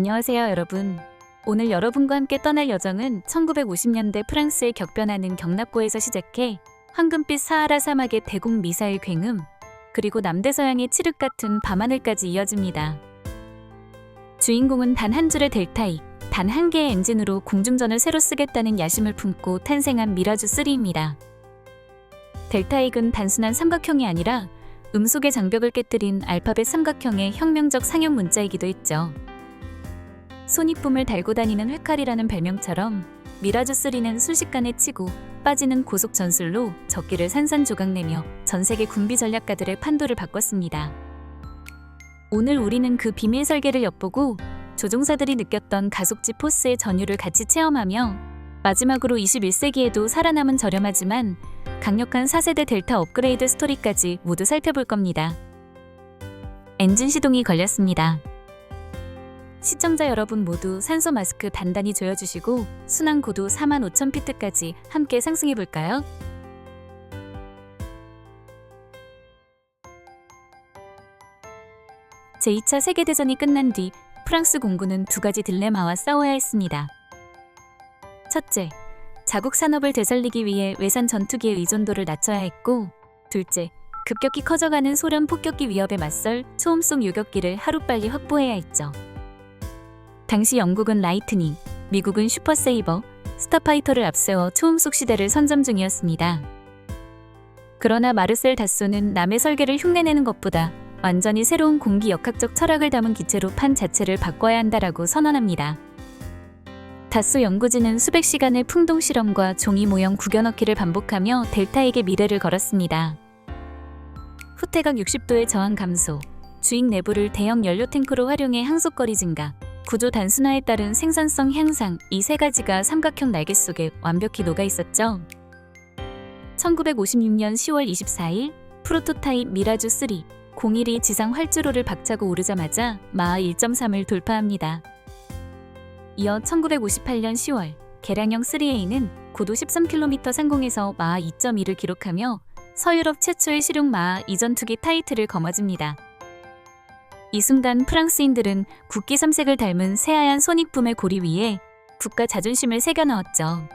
안녕하세요, 여러분. 오늘 여러분과 함께 떠날 여정은 1950년대 프랑스에 격변하는 경납고에서 시작해 황금빛 사하라 사막의 대공 미사일 굉음, 그리고 남대서양의 칠흑 같은 밤하늘까지 이어집니다. 주인공은 단 한 줄의 델타이, 단 한 개의 엔진으로 공중전을 새로 쓰겠다는 야심을 품고 탄생한 미라주 3입니다. 델타익은 단순한 삼각형이 아니라 음속의 장벽을 깨뜨린 알파벳 삼각형의 혁명적 상용 문자이기도 했죠. 손이쁨을 달고 다니는 회칼이라는 별명처럼 미라주 3는 순식간에 치고 빠지는 고속 전술로 적기를 산산조각내며 전 세계 군비 전략가들의 판도를 바꿨습니다. 오늘 우리는 그 비밀 설계를 엿보고 조종사들이 느꼈던 가속지 포스의 전율을 같이 체험하며 마지막으로 21세기에도 살아남은 저렴하지만 강력한 4세대 델타 업그레이드 스토리까지 모두 살펴볼 겁니다. 엔진 시동이 걸렸습니다. 시청자 여러분 모두 산소 마스크 단단히 조여주시고 순환 고도 45,000피트까지 함께 상승해 볼까요? 제2차 세계대전이 끝난 뒤 프랑스 공군은 두 가지 딜레마와 싸워야 했습니다. 첫째, 자국 산업을 되살리기 위해 외산 전투기의 의존도를 낮춰야 했고, 둘째, 급격히 커져가는 소련 폭격기 위협에 맞설 초음속 요격기를 하루빨리 확보해야 했죠. 당시 영국은 라이트닝, 미국은 슈퍼세이버, 스타파이터를 앞세워 초음속 시대를 선점 중이었습니다. 그러나 마르셀 다소는 남의 설계를 흉내내는 것보다 완전히 새로운 공기 역학적 철학을 담은 기체로 판 자체를 바꿔야 한다라고 선언합니다. 다소 연구진은 수백 시간의 풍동 실험과 종이 모형 구겨넣기를 반복하며 델타에게 미래를 걸었습니다. 후퇴각 60도의 저항 감소, 주익 내부를 대형 연료 탱크로 활용해 항속거리 증가, 구조 단순화에 따른 생산성 향상 이 세 가지가 삼각형 날개 속에 완벽히 녹아 있었죠. 1956년 10월 24일 프로토타입 미라주 3 01이 지상 활주로를 박차고 오르자마자 마하 1.3을 돌파합니다. 이어 1958년 10월 개량형 3A는 고도 13km 상공에서 마하 2.2를 기록하며 서유럽 최초의 실용 마하 이전 투기 타이틀을 거머쥡니다. 이 순간 프랑스인들은 국기 삼색을 닮은 새하얀 손익붐의 고리 위에 국가 자존심을 새겨 넣었죠.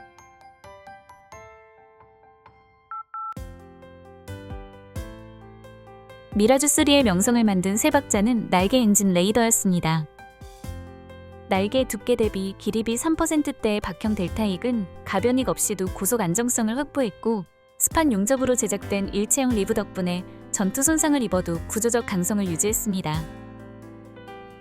미라주 3의 명성을 만든 세 박자는 날개 엔진 레이더였습니다. 날개 두께 대비 길이비 3%대의 박형 델타익은 가변익 없이도 고속 안정성을 확보했고 스판 용접으로 제작된 일체형 리브 덕분에 전투 손상을 입어도 구조적 강성을 유지했습니다.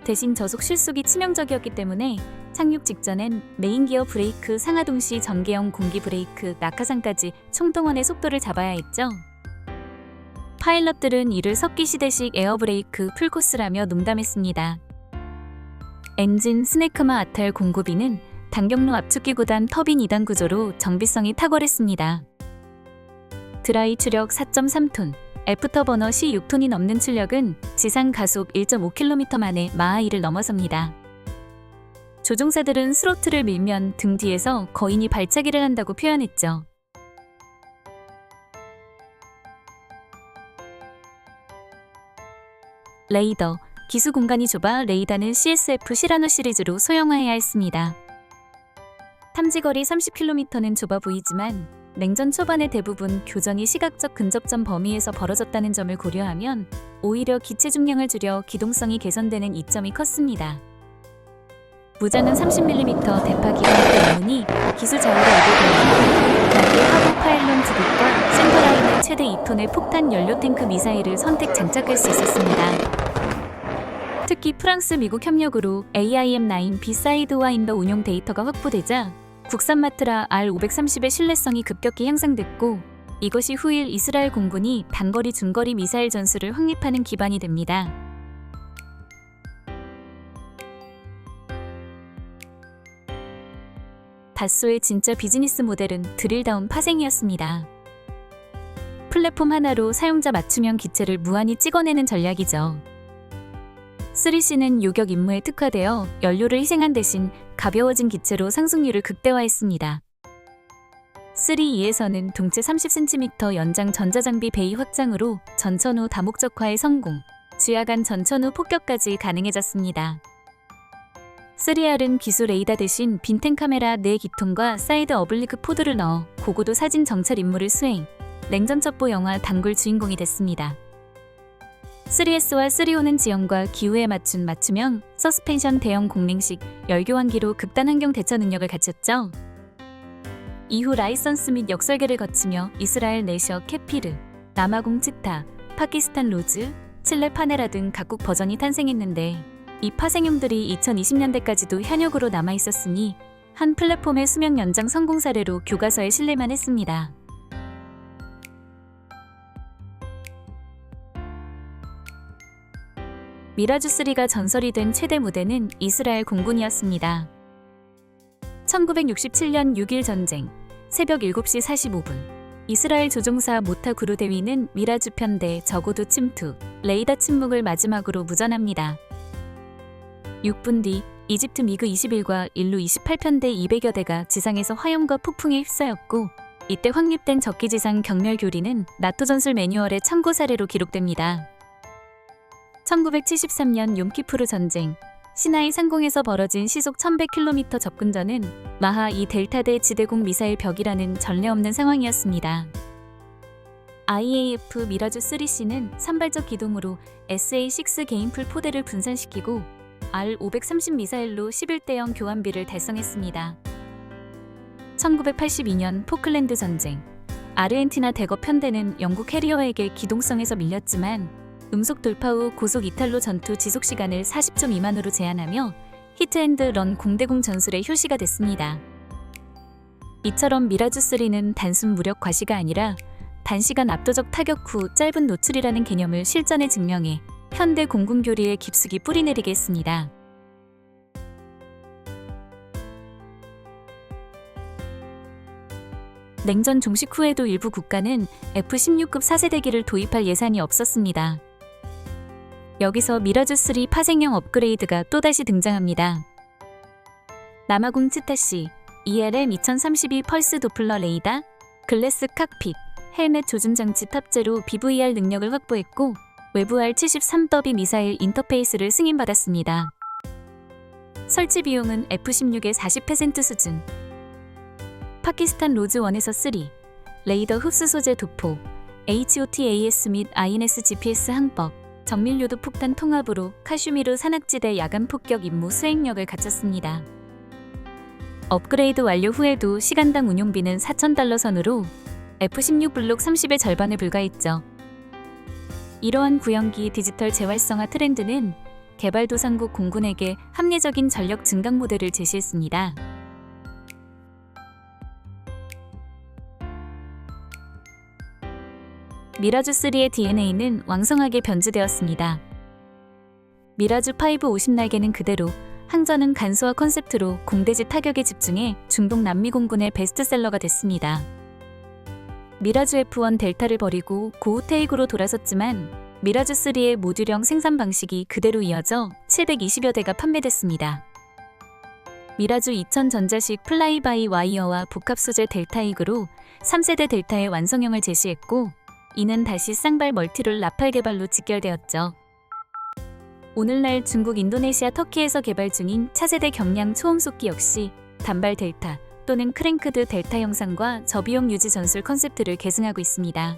대신 저속 실속이 치명적이었기 때문에 착륙 직전엔 메인 기어 브레이크 상하 동시 전개형 공기 브레이크 낙하산까지 총동원의 속도를 잡아야 했죠. 파일럿들은 이를 석기 시대식 에어브레이크 풀코스라며 농담했습니다. 엔진 스네크마 아탈 공구비는 단경로 압축기 구단 터빈 2단 구조로 정비성이 탁월했습니다. 드라이 추력 4.3톤, 애프터버너 C6톤이 넘는 출력은 지상 가속 1.5km 만에 마하 2를 넘어섭니다. 조종사들은 스로틀을 밀면 등 뒤에서 거인이 발차기를 한다고 표현했죠. 레이더, 기수 공간이 좁아 레이더는 CSF 시라노 시리즈로 소형화해야 했습니다. 탐지거리 30km는 좁아 보이지만 냉전 초반의 대부분 교전이 시각적 근접점 범위에서 벌어졌다는 점을 고려하면 오히려 기체 중량을 줄여 기동성이 개선되는 이점이 컸습니다. 무장은 30mm 대파 기관대 때문이 기술 자유를 얻게 되며 날개 파일론 두극과 센터라인의 최대 2톤의 폭탄 연료 탱크 미사일을 선택 장착할 수 있었습니다. 특히 프랑스 미국 협력으로 AIM-9 비사이드와 인더 운용 데이터가 확보되자 국산 마트라 R530의 신뢰성이 급격히 향상됐고 이것이 후일 이스라엘 공군이 단거리 중거리 미사일 전술을 확립하는 기반이 됩니다. 다소의 진짜 비즈니스 모델은 드릴다운 파생이었습니다. 플랫폼 하나로 사용자 맞춤형 기체를 무한히 찍어내는 전략이죠. 3C는 요격 임무에 특화되어 연료를 희생한 대신 가벼워진 기체로 상승률을 극대화했습니다. 3E에서는 동체 30cm 연장 전자장비 베이 확장으로 전천후 다목적화에 성공, 주야간 전천후 폭격까지 가능해졌습니다. 3R은 기술 레이더 대신 빈텐 카메라 4기통과 사이드 어블리크 포드를 넣어 고고도 사진 정찰 임무를 수행, 냉전 첩보 영화 단골 주인공이 됐습니다. 3S와 3O는 지형과 기후에 맞춘 맞춤형 서스펜션 대형 공랭식 열교환기로 극단 환경 대처 능력을 갖췄죠. 이후 라이선스 및 역설계를 거치며 이스라엘 내셔 캐피르, 남아공 치타, 파키스탄 로즈, 칠레 파네라 등 각국 버전이 탄생했는데 이 파생형들이 2020년대까지도 현역으로 남아 있었으니 한 플랫폼의 수명 연장 성공 사례로 교과서에 실릴만 했습니다. 미라주3가 전설이 된 최대 무대는 이스라엘 공군이었습니다. 1967년 6일 전쟁, 새벽 7시 45분. 이스라엘 조종사 모타 구루 대위는 미라주 편대 적어도 침투, 레이더 침묵을 마지막으로 무전합니다. 6분 뒤 이집트 미그 21과 인루 28편대 200여 대가 지상에서 화염과 폭풍에 휩싸였고 이때 확립된 적기지상 경멸 교리는 나토 전술 매뉴얼의 참고 사례로 기록됩니다. 1973년 욤키푸르 전쟁 시나이 상공에서 벌어진 시속 1100km 접근전은 마하 2 델타대 지대공 미사일 벽이라는 전례 없는 상황이었습니다. IAF 미라주 3C는 산발적 기동으로 SA-6 개인풀 포대를 분산시키고 R-530 미사일로 11대형 교환비를 달성했습니다. 1982년 포클랜드 전쟁 아르헨티나 대거 편대는 영국 해리어에게 기동성에서 밀렸지만 음속 돌파 후 고속 이탈로 전투 지속 시간을 40초 미만으로 제한하며 히트앤드 런 공대공 전술의 효시가 됐습니다. 이처럼 미라주3는 단순 무력 과시가 아니라 단시간 압도적 타격 후 짧은 노출이라는 개념을 실전에 증명해 현대 공군 교리에 깊숙이 뿌리내리게 했습니다. 냉전 종식 후에도 일부 국가는 F-16급 4세대기를 도입할 예산이 없었습니다. 여기서 미라주3 파생형 업그레이드가 또다시 등장합니다. 남아공 치타시, ELM 2032 펄스 도플러 레이더, 글래스 칵핏, 헬멧 조준 장치 탑재로 BVR 능력을 확보했고 외부 R73 더비 미사일 인터페이스를 승인받았습니다. 설치 비용은 F-16의 40% 수준. 파키스탄 로즈1에서 3, 레이더 흡수 소재 도포, HOTAS 및 INS GPS 항법, 정밀요도 폭탄 통합으로 카슈미르 산악지대 야간 폭격 임무 수행력을 갖췄습니다. 업그레이드 완료 후에도 시간당 운용비는 4,000달러 선으로 F-16 블록 30의 절반에 불과했죠. 이러한 구형기 디지털 재활성화 트렌드는 개발도상국 공군에게 합리적인 전력 증강 모델을 제시했습니다. 미라주3의 DNA는 왕성하게 변주되었습니다. 미라주 5 50날개는 그대로 항전은 간소화 컨셉트로 공대지 타격에 집중해 중동 남미 공군의 베스트셀러가 됐습니다. 미라주 F1 델타를 버리고 고우테이크로 돌아섰지만 미라주3의 모듈형 생산 방식이 그대로 이어져 720여 대가 판매됐습니다. 미라주 2000 전자식 플라이바이 와이어와 복합 소재 델타이그로 3세대 델타의 완성형을 제시했고 이는 다시 쌍발 멀티롤 라팔 개발로 직결되었죠. 오늘날 중국, 인도네시아, 터키에서 개발 중인 차세대 경량 초음속기 역시 단발 델타 또는 크랭크드 델타 형상과 저비용 유지 전술 컨셉트를 계승하고 있습니다.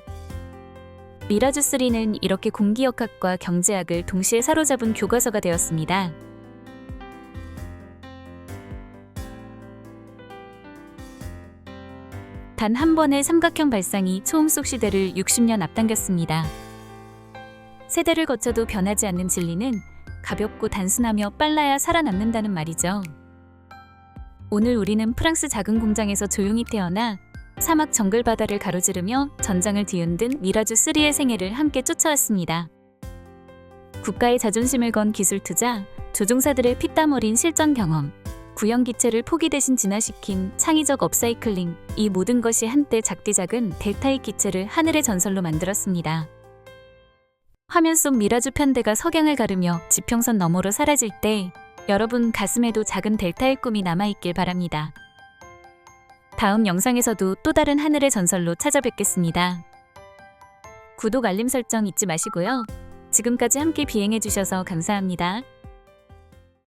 미라주3는 이렇게 공기역학과 경제학을 동시에 사로잡은 교과서가 되었습니다. 단 한 번의 삼각형 발상이 초음속 시대를 60년 앞당겼습니다. 세대를 거쳐도 변하지 않는 진리는 가볍고 단순하며 빨라야 살아남는다는 말이죠. 오늘 우리는 프랑스 작은 공장에서 조용히 태어나 사막 정글 바다를 가로지르며 전장을 뒤흔든 미라주 3의 생애를 함께 쫓아왔습니다. 국가의 자존심을 건 기술 투자, 조종사들의 피땀 어린 실전 경험, 구형 기체를 포기 대신 진화시킨 창의적 업사이클링, 이 모든 것이 한때 작디작은 델타의 기체를 하늘의 전설로 만들었습니다. 화면 속 미라주 편대가 석양을 가르며 지평선 너머로 사라질 때 여러분 가슴에도 작은 델타의 꿈이 남아있길 바랍니다. 다음 영상에서도 또 다른 하늘의 전설로 찾아뵙겠습니다. 구독 알림 설정 잊지 마시고요. 지금까지 함께 비행해 주셔서 감사합니다.